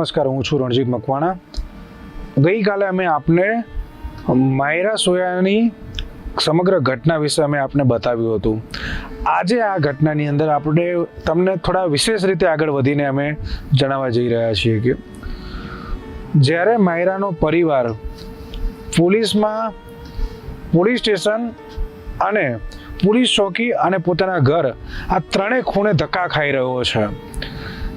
નમસ્કાર, હું છું રણજીત મકવાણા. ગઈકાલે અમે આપને માયરા સોયાની સમગ્ર ઘટના વિશે અમે આપને બતાવ્યું હતું. આજે આ ઘટનાની અંદર આપણે તમને થોડા વિશેષ રીતે આગળ વધીને અમે જણાવવા જઈ રહ્યા છીએ કે જ્યારે માયરાનો પરિવાર પોલીસમાં, પોલીસ સ્ટેશન અને પોલીસ ચોકી અને પોતાના ઘર આ ત્રણેય ખૂણે ધક્કા ખાઈ રહ્યો છે.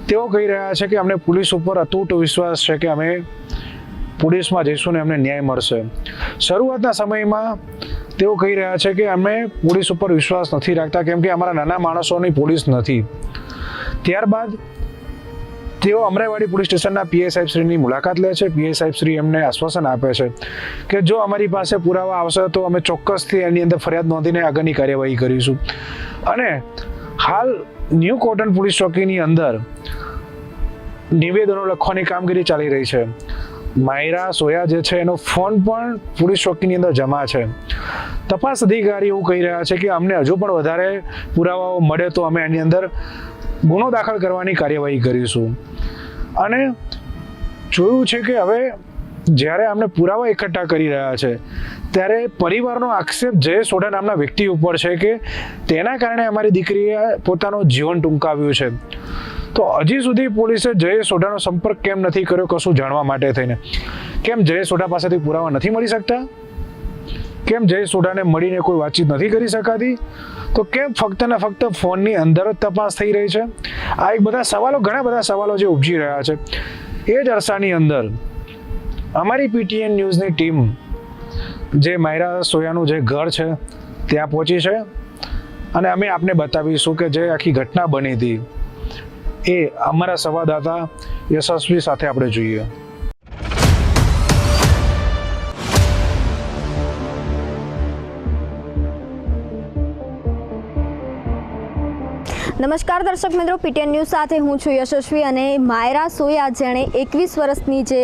તેઓ કહી રહ્યા છે કે અમને પોલીસ ઉપર અતૂટ વિશ્વાસ છે કે અમે પોલીસમાં જઈશું ને અમને ન્યાય મળશે. શરૂઆતના સમયમાં તેઓ કહી રહ્યા છે કે અમે પોલીસ ઉપર વિશ્વાસ નથી રાખતા કેમ કે અમારા નાના માણસોની પોલીસ નથી. ત્યારબાદ તેઓ અમરાઈવાડી પોલીસ સ્ટેશનના પીઆઈ સાહેબશ્રીની મુલાકાત લે છે. પીઆઈ સાહેબશ્રી એમને આશ્વાસન આપે છે કે જો અમારી પાસે પુરાવા આવશે તો અમે ચોક્કસથી એની અંદર ફરિયાદ નોંધીને આગળની કાર્યવાહી કરીશું. અને હાલ ન્યૂ કોટન પોલીસ ચોકીની અંદર નિવેદનો લખવાની કામગીરી ચાલી રહી છે. માયરા, સોયા જે છે, એનો ફોન પણ પોલીસ ચોકીની અંદર જમા છે. તપાસ અધિકારી એવું કહી રહ્યા છે કે અમને હજુ પણ વધારે પુરાવાઓ મળે તો અમે એની અંદર ગુનો દાખલ કરવાની કાર્યવાહી કરીશું. અને જોયું છે કે હવે જ્યારે અમને પુરાવા એકઠા કરી રહ્યા છે, ત્યારે પરિવારનો આક્ષેપ જયેશ સોઢા નામના વ્યક્તિ ઉપર છે કે તેના કારણે અમારી દીકરીએ પોતાનું જીવન ટૂંકાવ્યું છે. તો હજી સુધી પોલીસે જયેશ સોઢાનો સંપર્ક કેમ નથી કર્યો કશું જાણવા માટે થઈને? કેમ જયેશ સોઢા પાસેથી પુરાવા નથી મળી શકતા? કેમ જયેશ સોઢાને મળીને કોઈ વાતચીત નથી કરી શકાતી? તો કેમ ફક્ત ને ફક્ત ફોનની અંદર જ તપાસ થઈ રહી છે? આ એક બધા સવાલો, ઘણા બધા સવાલો જે ઉપજી રહ્યા છે. એ જ અરસાની અંદર અમારી પીટીએન ન્યૂઝની ટીમ જે માયરા સોયાનું જે ઘર છે, ત્યાં પહોંચી છે. અને અમે આપને બતાવીશું કે જે આખી ઘટના બની હતી એ અમારા સંવાદદાતા યશસ્વી સાથે આપણે જોઈએ. નમસ્કાર દર્શક મિત્રો, પીટીએન ન્યૂઝ સાથે હું છું યશસ્વી અને માયરા સોયા જેણે એકવીસ વર્ષની જે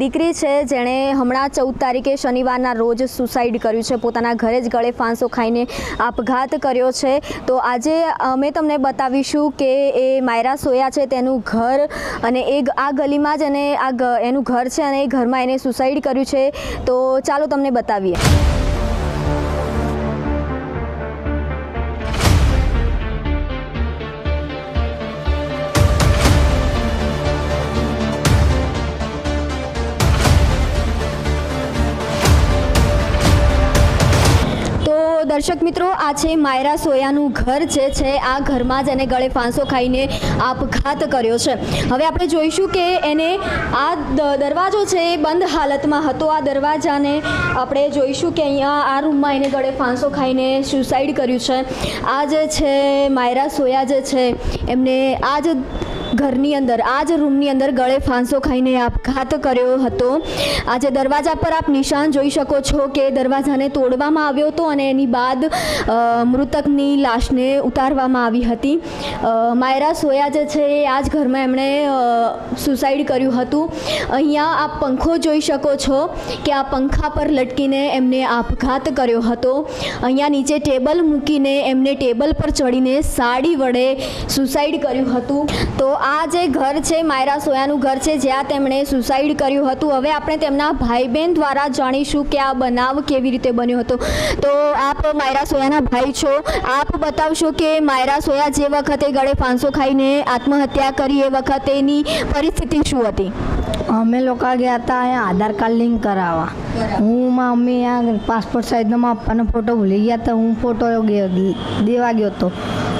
દીકરી છે, જેણે હમણાં ચૌદ તારીખે શનિવારના રોજ સુસાઇડ કર્યું છે. પોતાના ઘરે જ ગળે ફાંસો ખાઈને આપઘાત કર્યો છે. તો આજે અમે તમને બતાવીશું કે એ માયરા સોયા છે, તેનું ઘર અને એ આ ગલીમાં જ અને આ એનું ઘર છે અને એ ઘરમાં એને સુસાઇડ કર્યું છે. તો ચાલો તમને બતાવીએ. દર્શક મિત્રો, આ છે માયરા સોયાનું ઘર જે છે, આ ઘરમાં જ એને ગળે ફાંસો ખાઈને આપઘાત કર્યો છે. હવે આપણે જોઈશું કે એને આ દરવાજો છે એ બંધ હાલતમાં હતો. આ દરવાજાને આપણે જોઈશું કે અહીંયા આ રૂમમાં એને ગળે ફાંસો ખાઈને સુસાઇડ કર્યું છે. આ જે છે માયરા સોયા જે છે, એમને આ જ ઘરની અંદર, આ જ રૂમની અંદર ગળે ફાંસો ખાઈને આપઘાત કર્યો હતો. આજે દરવાજા પર આપ નિશાન જોઈ શકો છો કે દરવાજાને તોડવામાં આવ્યો હતો અને એની બાદ મૃતકની લાશને ઉતારવામાં આવી હતી. માયરા સોયા જે છે એ આ જ ઘરમાં એમણે સુસાઇડ કર્યું હતું. અહીંયા આપ પંખો જોઈ શકો છો કે આ પંખા પર લટકીને એમને આપઘાત કર્યો હતો. અહીંયા નીચે ટેબલ મૂકીને એમને ટેબલ પર ચડીને સાડી વડે સુસાઇડ કર્યું હતું. તો આ જે ઘર છે, માયરા સોયાનું ઘર છે, જ્યાં તેમણે સુસાઇડ કર્યું હતું. હવે આપણે તેમના ભાઈ બહેન દ્વારા જાણીશું કે આ બનાવ કેવી રીતે બન્યો હતો. તો આપ માયરા સોયાના ભાઈ છો. આપ બતાવશો કે માયરા સોયા જે વખતે ગળે ફાંસો ખાઈને આત્મહત્યા કરી એ વખતેની પરિસ્થિતિ શું હતી? અમે લોકો ગયા હતા અહીંયા આધાર કાર્ડ લિંક કરાવવા. હું માં મમ્મી અહીંયા પાસપોર્ટ સાઈઝનો મારા પપ્પાનો ફોટો ભૂલી ગયા તો હું ફોટો ગયો દેવા ગયો હતો.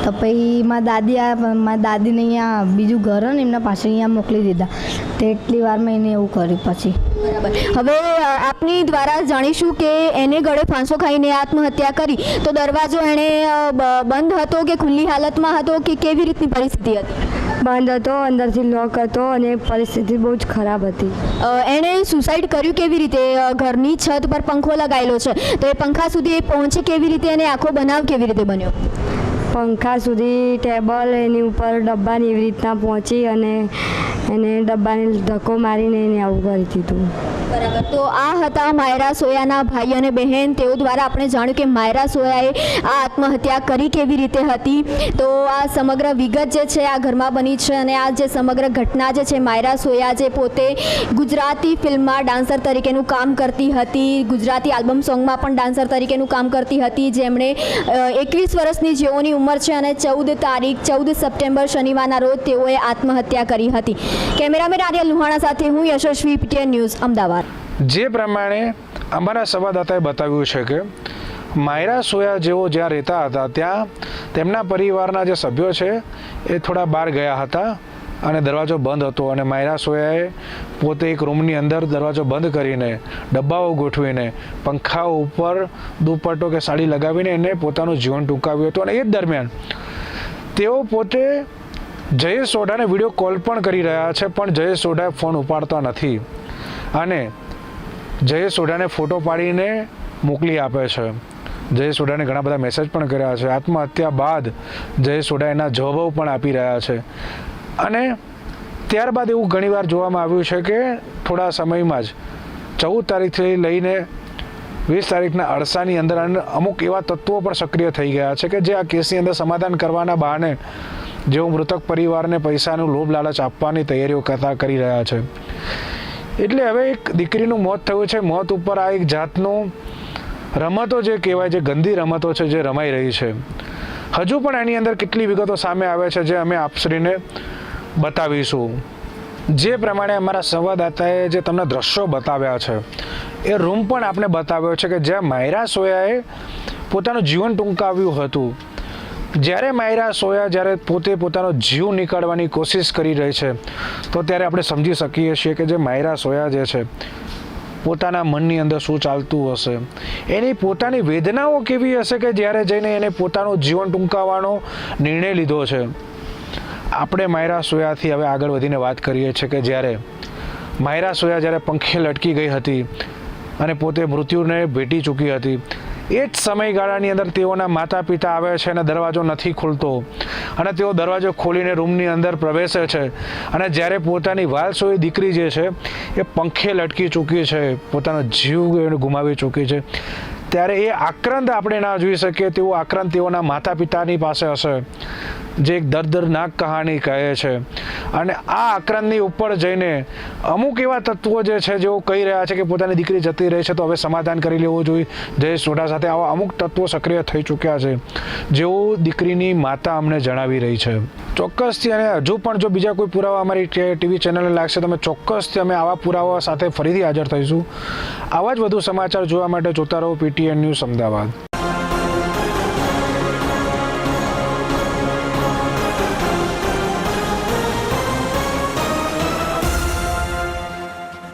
તો પછી મારા દાદી આ મારા દાદીને અહીંયા બીજું ઘર ને એમના પાસે અહીંયા મોકલી દીધા. તે એટલી વારમાં એને એવું કર્યું પછી. હવે આપની દ્વારા જાણીશું કે એને ગળે ફાંસો ખાઈને આત્મહત્યા કરી. તો દરવાજો એણે બંધ હતો કે ખુલ્લી હાલતમાં હતો કે કેવી રીતની પરિસ્થિતિ હતી? બંધ હતો અંદરથી લોક હતો અને પરિસ્થિતિ બહુ જ ખરાબ હતી. એણે સુસાઇડ કર્યું કેવી રીતે? ઘરની છત પર પંખો લગાવેલો છે. તો એ પંખા સુધી એ પહોંચે કેવી રીતે? અને આખો બનાવ કેવી રીતે બન્યો? પંખા સુધી ટેબલ એની ઉપર ડબ્બાની એવી રીતના પહોંચી અને એને ડબ્બાને ધક્કો મારીને એને આવું કરી દીધું. તો આ હતા માયરા સોયાના ભાઈ અને બહેન. તેઓ દ્વારા આપણે જાણ્યું કે માયરા સોયાએ આ આત્મહત્યા કરી કેવી રીતે હતી. તો આ સમગ્ર વિગત જે છે આ ઘરમાં બની છે અને આ જે સમગ્ર ઘટના જે છે માયરા સોયા જે પોતે ગુજરાતી ફિલ્મમાં ડાન્સર તરીકેનું કામ કરતી હતી. ગુજરાતી આલ્બમ સોંગમાં પણ ડાન્સર તરીકેનું કામ કરતી હતી. જેમણે એકવીસ વર્ષની જેઓની ઉંમર છે અને ચૌદ તારીખ, ચૌદ સપ્ટેમ્બર શનિવારના રોજ તેઓએ આત્મહત્યા કરી હતી. કેમેરામેન આર્ય લુહાણા સાથે હું યશસ્વી પીટીએન ન્યૂઝ અમદાવાદ. જે પ્રમાણે અમારા સંવાદદાતાએ બતાવ્યું છે કે માયરા સોયા જેઓ જ્યાં રહેતા હતા, ત્યાં તેમના પરિવારના જે સભ્યો છે, એ થોડા બહાર ગયા હતા અને દરવાજો બંધ હતો અને માયરા સોયાએ પોતે એક રૂમની અંદર દરવાજો બંધ કરીને ડબ્બાઓ ગોઠવીને પંખા ઉપર દુપટ્ટો કે સાડી લગાવીને એને પોતાનું જીવન ટૂંકાવ્યું હતું અને એ જ દરમિયાન તેઓ પોતે જયેશ સોઢાને વીડિયો કોલ પણ કરી રહ્યા છે, પણ જયેશ સોઢા ફોન ઉપાડતા નથી. અને જયેશ સોઢાને ફોટો પાડીને મોકલી આપે છે. જયેશ સોઢાને ઘણા બધા મેસેજ પણ કર્યા છે. આત્મહત્યા બાદ જયેશ સોઢા એના જવાબો પણ આપી રહ્યા છે. અને ત્યારબાદ એવું ઘણીવાર જોવામાં આવ્યું છે કે થોડા સમયમાં જ ચૌદ તારીખથી લઈને વીસ તારીખના અરસાની અંદર અમુક એવા તત્વો પણ સક્રિય થઈ ગયા છે કે જે આ કેસની અંદર સમાધાન કરવાના બહાને જેઓ મૃતક પરિવારને પૈસાનું લોભ લાલચ આપવાની તૈયારીઓ કરતા કરી રહ્યા છે. એટલે હવે એક દીકરીનું મોત થયું છે. મોત ઉપર આ એક જાતનું રમતો જે કહેવાય છે ગંદી રમતો છે જે રમાઈ રહી છે. હજુ પણ એની અંદર કેટલી વિગતો સામે આવે છે જે અમે આપશ્રીને બતાવીશું. જે પ્રમાણે અમારા સંવાદદાતાએ જે તમને દ્રશ્યો બતાવ્યા છે, એ રૂમ પણ આપણે બતાવ્યો છે કે જ્યાં માયરા સોયાએ પોતાનું જીવન ટૂંકાવ્યું હતું. જ્યારે માયરા સોયા જ્યારે પોતે પોતાનો જીવ નીકાળવાની કોશિશ કરી રહી છે, તો ત્યારે આપણે સમજી શકીએ છીએ કે જે માયરા સોયા જે છે, પોતાના મનની અંદર શું ચાલતું હશે? એની પોતાની વેદનાઓ કેવી હશે કે જ્યારે જઈને એને પોતાનું જીવન ટૂંકાવવાનો નિર્ણય લીધો છે? આપણે માયરા સોયાથી હવે આગળ વધીને વાત કરીએ છીએ કે જ્યારે માયરા સોયા જ્યારે પંખે લટકી ગઈ હતી અને પોતે મૃત્યુને ભેટી ચૂકી હતી એ જ સમયગાળાની અંદર તેઓના માતા પિતા આવે છે અને દરવાજો નથી ખુલતો. અને તેઓ દરવાજો ખોલીને રૂમની અંદર પ્રવેશે છે. અને જ્યારે પોતાની વાલસોઈ દીકરી જે છે, એ પંખે લટકી ચૂકી છે, પોતાનો જીવ એને ગુમાવી ચૂકી છે. ત્યારે એ આક્રંદ આપણે ના જોઈ શકીએ તેવું આક્રંદ તેઓના માતા પિતાની પાસે હશે. જે એક દર્દનાક કહાની કહે છે. અને આ આક્રંદની ઉપર જઈને અમુક એવા તત્વો જે છે જેઓ કહી રહ્યા છે કે પોતાની દીકરી જતી રહી છે, તો હવે સમાધાન કરી લેવું જોઈએ. જયેશ સોઢા સાથે આવા અમુક તત્વો સક્રિય થઈ ચૂક્યા છે, જેઓ દીકરીની માતા અમને જણાવી રહી છે. ચોક્કસથી અને હજુ પણ જો બીજા કોઈ પુરાવા અમારી ટીવી ચેનલને લાગશે, તમે ચોક્કસથી અમે આવા પુરાવા સાથે ફરીથી હાજર થઈશું. આવા જ વધુ સમાચાર જોવા માટે જોતા રહો પીટીએન ન્યૂઝ અમદાવાદ.